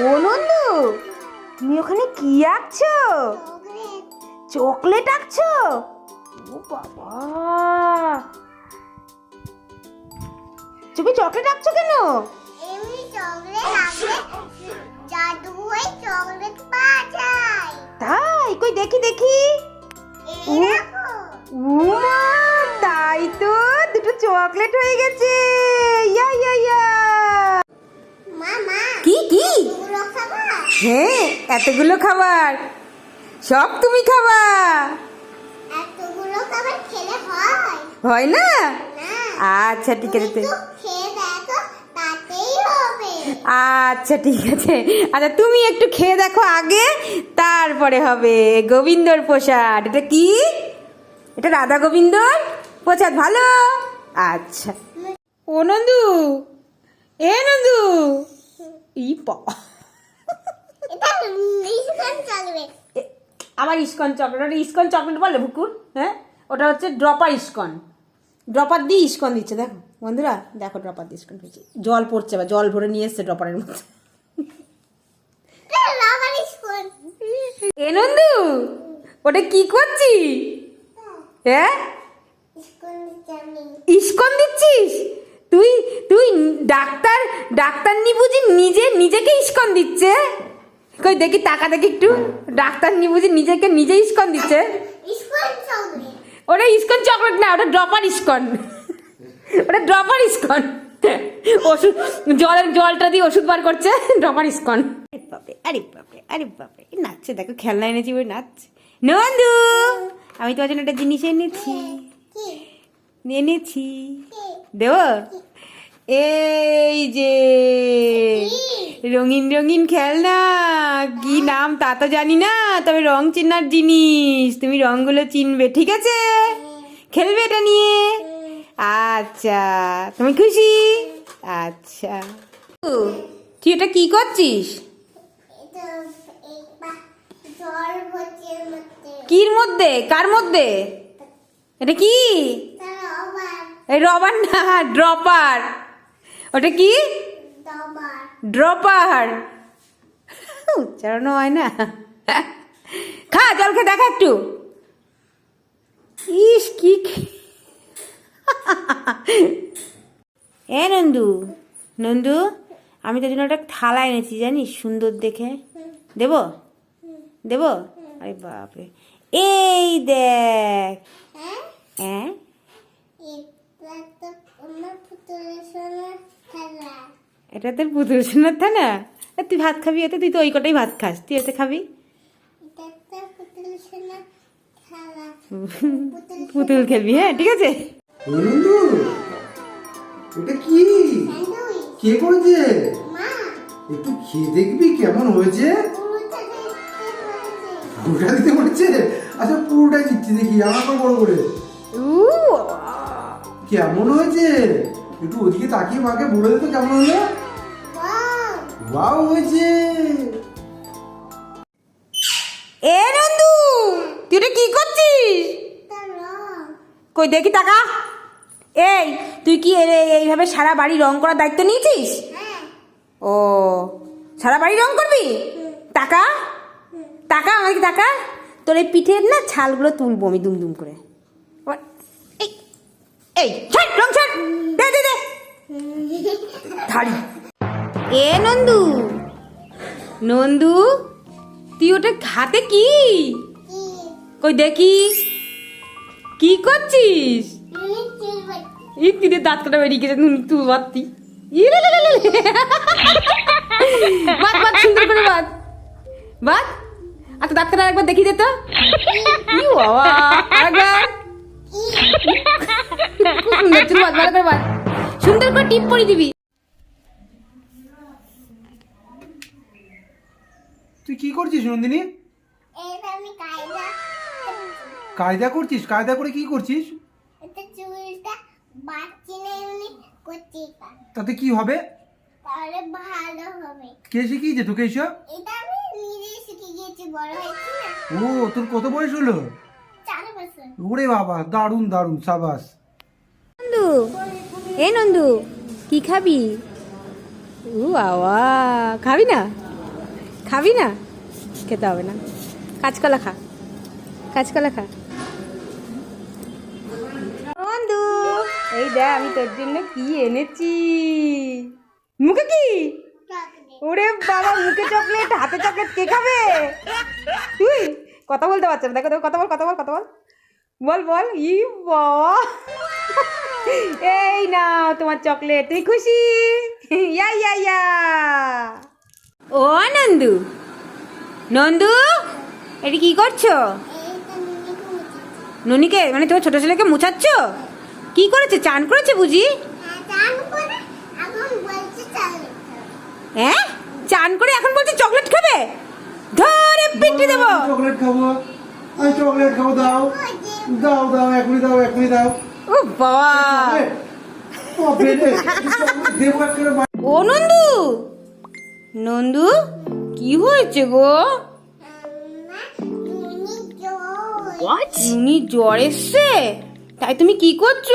ও নন্দু তুমি ওখানে কি আঁকছো? চকলেট আঁকছো? ও বাবা। তুমি চকলেট আঁকছো কেন? চকলেট আছে চকলেট তাই? কই দেখি দেখি। তাই তো দুটো চকলেট হয়ে গেছে। ইয়া ইয়া ইয়া। কি কি? হ্যাঁ এতগুলো খাবার। সব তুমি খাবা। এতগুলো খাবার খেলে হয়? হয় না? আচ্ছা ঠিক আছে আচ্ছা ঠিক আছে। আচ্ছা তুমি একটু খেয়ে দেখো আগে তারপরে হবে গোবিন্দর প্রসাদ। এটা কি? এটা রাধা গোবিন্দর প্রসাদ ভালো? আচ্ছা। ও নন্দু এ নন্দু। ই চকলেট আমার ইস্কন চকলেট ওটা ইস্কন চকলেট বলে বুকুর হ্যাঁ? ওটা হচ্ছে ড্রপার ইস্কন। ড্রপার দিয়ে ইস্কন দিচ্ছে দেখো। বন্ধুরা দেখো ড্রপার দিয়ে ইস্কন দিচ্ছে। জল পড়ছে বা জল ভরে নিয়ে এসছে ড্রপারের মধ্যে। এ নন্দু ওটা কি করছি? হ্যাঁ। ইস্কন দিচ্ছিস? তুই তুই ডাক্তার ডাক্তার নি বুঝি নিজে নিজেকে ইস্কন দিচ্ছে? কই দেখি টাকা দেখি একটু। ডাক্তার নি বুঝি নিজেকে নিজে ইস্কন দিচ্ছে। ওটা ইস্কন চকলেট না ওটা ড্রপার ইস্কন। ওটা ড্রপার ইস্কন। ওষুধ জলের জলটা দিয়ে ওষুধ বার করছে ড্রপার ইস্কন। আরে বাপরে আরে বাপরে আরে বাপরে। নাচছে দেখো খেলনা এনেছি ওই নাচছে। নন্দু আমি তোমার জন্য একটা জিনিস এনেছি। কি এনেছি দেব? এই যে রঙিন রঙিন খেলনা। কি নাম? তা তো জানি না তবে রং চেনার জিনিস। তুমি রংগুলো চিনবে ঠিক আছে? খেলবে এটা নিয়ে? আচ্ছা তুমি খুশি? আচ্ছা। তুই এটা কি করছিস? কির মধ্যে? কার মধ্যে? এটা কি? এই রবার না, ড্রপার। ওটা কি? ড্রপার। উচ্চারণ হয় না। খা জল খেয়ে দেখা একটু। ইস, কি এ নন্দু নন্দু, আমি তোর জন্য একটা থালা এনেছি, জানিস, সুন্দর দেখে। দেব? দেব? আরে বাপরে। এই দেখ। হ্যাঁ এটা আমার তোর পুতুল সোনার থানা তুই ভাত খাবি এতে? তুই তো ওই কটাই ভাত খাস। তুই এতে খাবি? পুতুল খেলবি হ্যাঁ ঠিক আছে। এটা কি? স্যান্ডউইচ। কে করেছে? একটু খেয়ে দেখবি কেমন হয়েছে। পুরোটা দিতে আচ্ছা পুরোটাই দিচ্ছি দেখি আমাকে বড় করে। কেমন হয়েছে? একটু ওদিকে তাকিয়ে মাকে বলে দিত কেমন হলো। ওয়াও হয়েছে। এ নন্দু, তুই এটা কি করছিস? কই দেখি টাকা এই, তুই কি এইভাবে সারা বাড়ি রং করার দায়িত্ব নিয়েছিস? ও, সারা বাড়ি রং করবি? টাকা টাকা আমাকে টাকা তোর এই পিঠের না ছালগুলো তুলবো আমি দুম দুম করে এই ছাড় রং ছাড় দে দে দে। ধাড়ি। এ, নন্দু। নন্দু, তুই ওটা হাতে কি? কি কই দেখি। কি করছিস? এই দাঁত কাটা বেরিয়ে গেছে, নুন তুই বাত্তি ইরে লে লে লে লে। বাত বাত সুন্দর করে বাত বাত আচ্ছা দাঁত কাটা একবার দেখিয়ে দে তো। ই, বাবা, আরেকবার। খুব সুন্দর চুল ভালো করে বাত সুন্দর করে টিপ পরিয়ে দিবি তুই কি করছিস নন্দিনী? কায়দা করছিস? কায়দা করে কি করছিস। তাতে কি হবে? তাহলে ভালো হবে কে শিখিয়েছে তোকে এসব এটা আমি নিজে শিখে গিয়েছি বড় হয়েছি ও তোর কত বয়স হলো? ওরে বাবা, দারুণ দারুণ, সাবাস। নন্দু, এ নন্দু, কি খাবি? উ বাবা, খাবি না? খাবি না? খেতে হবে না। কাঁচকলা খা। কাঁচকলা খা। বন্ধু এই দেখ, আমি তোর জন্য কি এনেছি। মুখে কি? ওরে বাবা, মুখে চকলেট হাতে চকলেট কে খাবে? তুই কথা বলতে পারছে না। দেখো দেখো, কথা বল কথা বল কথা বল। বল বল, ই এই না তোমার চকলেট, তুই খুশি? ইয়া ইয়া ইয়া। ও, নন্দু। নন্দু, এটা কি করছ? ননিকে মানে তোমার ছোট ছেলেকে মুছাচ্ছ? কি করেছে? চান করেছে বুঝি? হ্যাঁ? চান করে এখন বলছে চকলেট খাবে? ধরে পিটি দেবো। চকলেট খাব। আমি চকলেট খাব দাও। দাও দাও এখনই দাও এখনই দাও। ও বাবা। নন্দু! নন্দু কি হয়েছে গো? তুমি জ্বর এসছে? তাই তুমি কি করছ?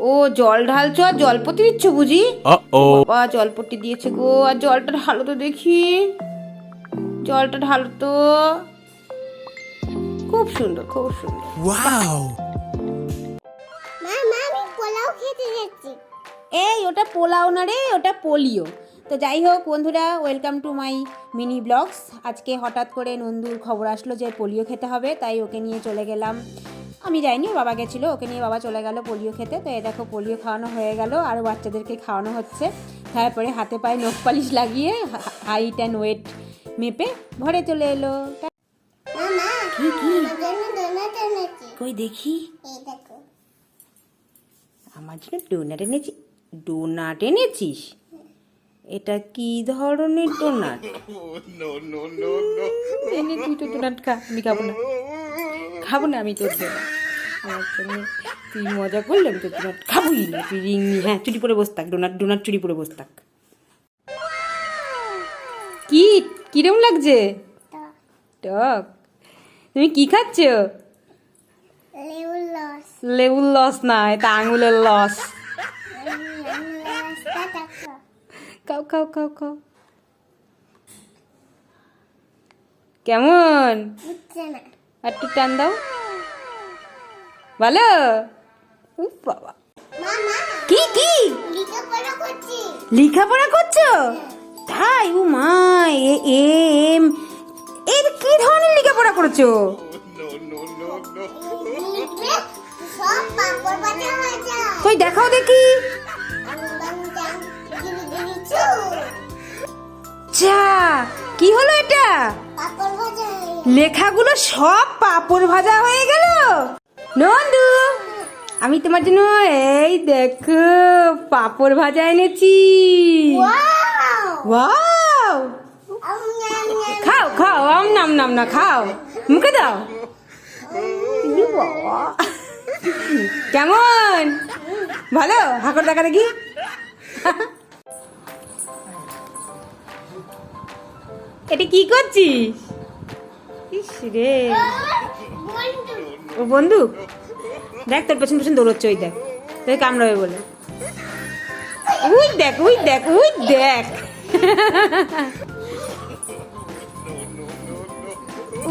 ও জল ঢালছো আর জলপতি দিচ্ছ বুঝি. বাবা জলপটি দিয়েছে গো আর জলটা ঢালো তো দেখি। জলটা ঢালো তো। খুব সুন্দর খুব সুন্দর। Wow. মা মা আমি পোলাও খেতে যাচ্ছি। এই ওটা পোলাও না রে ওটা পোলিও। তো যাই হোক বন্ধুরা welcome to my mini blogs. আজকে হঠাৎ করে নন্দুর খবর আসলো যে পোলিও খেতে হবে তাই ওকে নিয়ে চলে গেলাম। আমি যাইনি ও বাবা গেছিল ওকে নিয়ে বাবা চলে গেল পোলিও খেতে। তো এ দেখো পোলিও খাওয়ানো হয়ে গেল আর বাচ্চাদেরকে খাওয়ানো হচ্ছে। তারপরে হাতে পায়ে নখ পালিশ লাগিয়ে হাইট অ্যান্ড ওয়েট মেপে ঘরে চলে এলো। মা মা কি কি? আমার জন্য ডোনাট এনেছি। কই দেখি? আমার জন্য ডোনাট এনেছি। ডোনাট এনেছিস? এটা কি ধরনের ডোনাট এনে তুই তো ডোনাট খা আমি খাব না। খাব না আমি তোর ডোনাট আমার জন্য তুই মজা করলে আমি তোর ডোনাট খাবোই না। তুই রিং হ্যাঁ চুরি পরে বসে থাক ডোনাট ডোনাট চুরি পরে বসে থাক। কিরম লাগছে? টক। তুমি কি খাচ্ছ? লস লেবুর লস না এটা আঙুলের লস। খাও খাও খাও খাও। কেমন? আর একটু টান দাও। ভালো? উফ বাবা। কি কি? লেখাপড়া করছি। তাই ও মা, এ এম, এর কি ধরনের লেখাপড়া করছ? কই দেখাও দেখি। চু যা কি হলো এটা। লেখাগুলো সব পাপড় ভাজা হয়ে গেল? নন্দু, আমি তোমার জন্য এই দেখো, পাপড় ভাজা এনেছি। ওয়াও খাও খাও আম নাম নাম না খাও মুখে দাও। কেমন ভালো হাকর দেখা দেখি এটা কি করছিস ইস রে ও বন্ধু দেখ তোর পেছন পেছন দৌড়চ্ছে ওই দেখ তোকে কামড়াবে বলে উই দেখ উই দেখ উই দেখ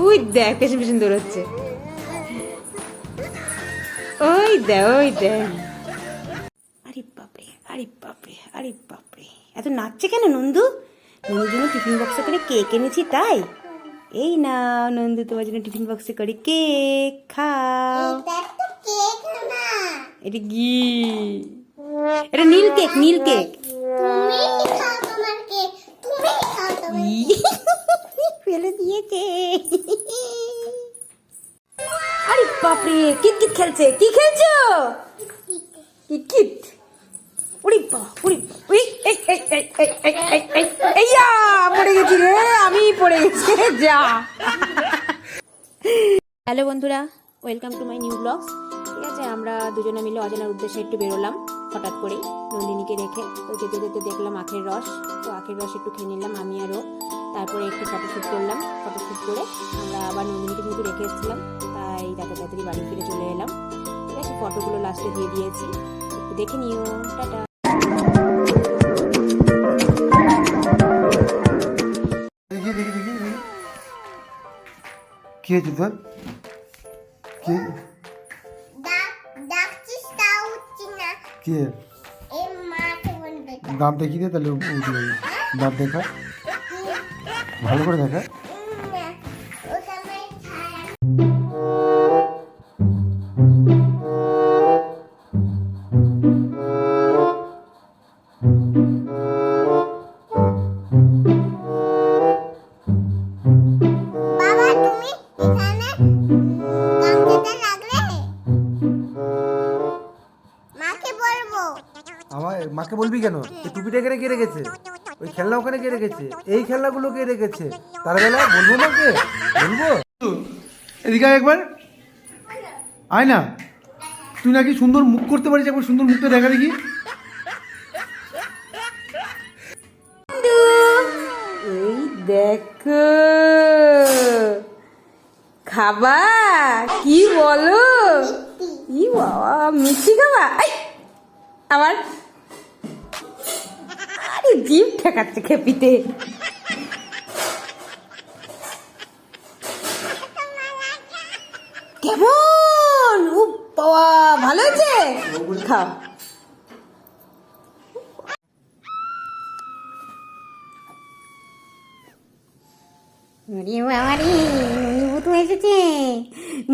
উই দেখ পেছন পেছন দৌড়চ্ছে। ওই দেখ ওই দেখ। আরে বাপরে আরে বাপরে আরে বাপরে। এত নাচছে কেন নন্দু? নন্দুর জন্য টিফিন বক্সে করে কেক এনেছি তাই? এই না নন্দু তোমার জন্য টিফিন বক্সে করে কেক খাও। এটা কি এটা নীল কেক নীল কেক। তুমি? ফেলে দিয়েছে। আরে বাপরে কিটকিট খেলছে? কি খেলছো? কিটকিট উড়ি আমি পড়ে গেছি যা। হ্যালো বন্ধুরা welcome to my new blogs. ঠিক আছে আমরা দুজনে মিলে অজানার উদ্দেশ্যে একটু বেরোলাম হঠাৎ করে নন্দিনীকে রেখে তো যেতে যেতে দেখলাম আখের রস। তো আখের রস একটু খেয়ে নিলাম আমি আরও তারপরে একটু ফটোশ্যুট করলাম ফটোশ্যুট করে আমরা আবার নন্দিনীকে যেহেতু রেখে এসেছিলাম তাই তাড়াতাড়ি তাড়াতাড়ি বাড়ি ফিরে চলে এলাম। ঠিক আছে ফটোগুলো লাস্টে দিয়ে দিয়েছি। একটু দেখে নিও টাটা। কি হয়েছে তোর? কি? দাঁত দেখিয়ে দে তাহলে দাঁত দেখা ভালো করে দেখা। কে রেখেছে? এই খেলনাগুলো কে রেখেছে? তার বেলা বলব মাকে বলব এদিকে একবার। আয় না। তুই নাকি সুন্দর মুখ করতে পারিস, একবার সুন্দর মুখটা দেখা দেখি। এই দেখো। খাবার কি বলো? ই বাবা, মিষ্টি খাবা? আরে জিভ ঠেকাচ্ছে খেপিতে। কেমন? ও বাবা, ভালো হয়েছে? খাও। আরে বাবারে ননিভূতু এসেছে।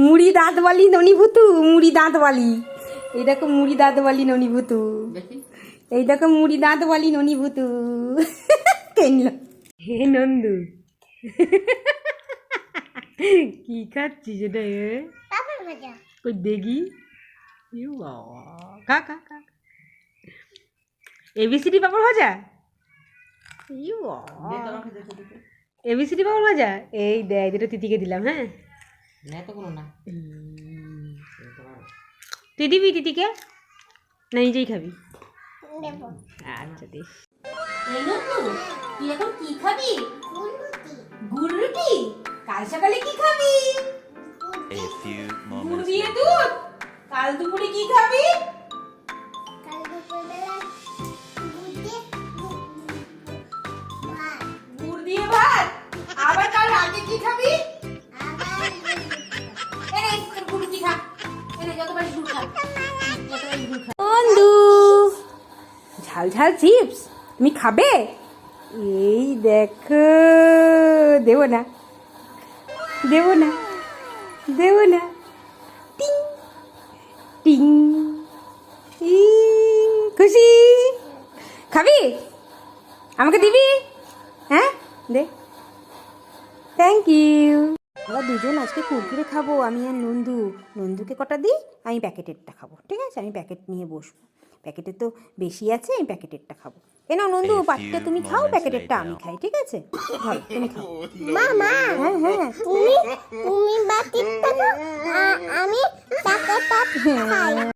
মুড়ি দাঁত বালি ননিভূতু মুড়ি দাঁত বালি এই দেখো মুড়ি দাঁত বালি ননিভূতু এই দেখো মুড়ি দাঁত বালি ননিভূতু কেনল হে নন্দু কি খাচ্ছিস এটা এ? কই দেখি ইউ বাবা খা খা খা এবিসিডি পাপড় ভাজা ইউ এবিসিডি পাপড় ভাজা এই দেয় যেটা তিতিকে দিলাম হ্যাঁ। তুই দিবি তিতিকে না নিজেই খাবি আচ্ছা দিস। তুই এখন কি খাবি? গুলুটি গুড় কাল সকালে কি খাবি? A few moments দিয়ে দুধ। কাল দুপুরে কি খাবি? কাল গুড় দিয়ে ভাত। আবার কাল রাতে কি খাবি? ঝাল ঝাল চিপস। তুমি খাবে? এই দেখো, দেবো না। দেবো না। দেবো না। টিং। টিং। খুশি? খাবি? আমাকে দিবি? হ্যাঁ দে। থ্যাংক ইউ আমরা দুজন আজকে কুরকুরে খাব, আমি আর নন্দু। নন্দুকে কটা দিই? আমি প্যাকেটেরটা খাব। ঠিক আছে? আমি প্যাকেট নিয়ে বসবো। প্যাকেটে তো বেশি আছে আমি প্যাকেটেরটা খাব। এ না নন্দু পাটিটা তুমি খাও প্যাকেটেরটা আমি খাই ঠিক আছে? ভালো তুমি খাও। মা মা হ্যাঁ হ্যাঁ তুমি তুমি বাটিটা আমি প্যাকেটটা খাই।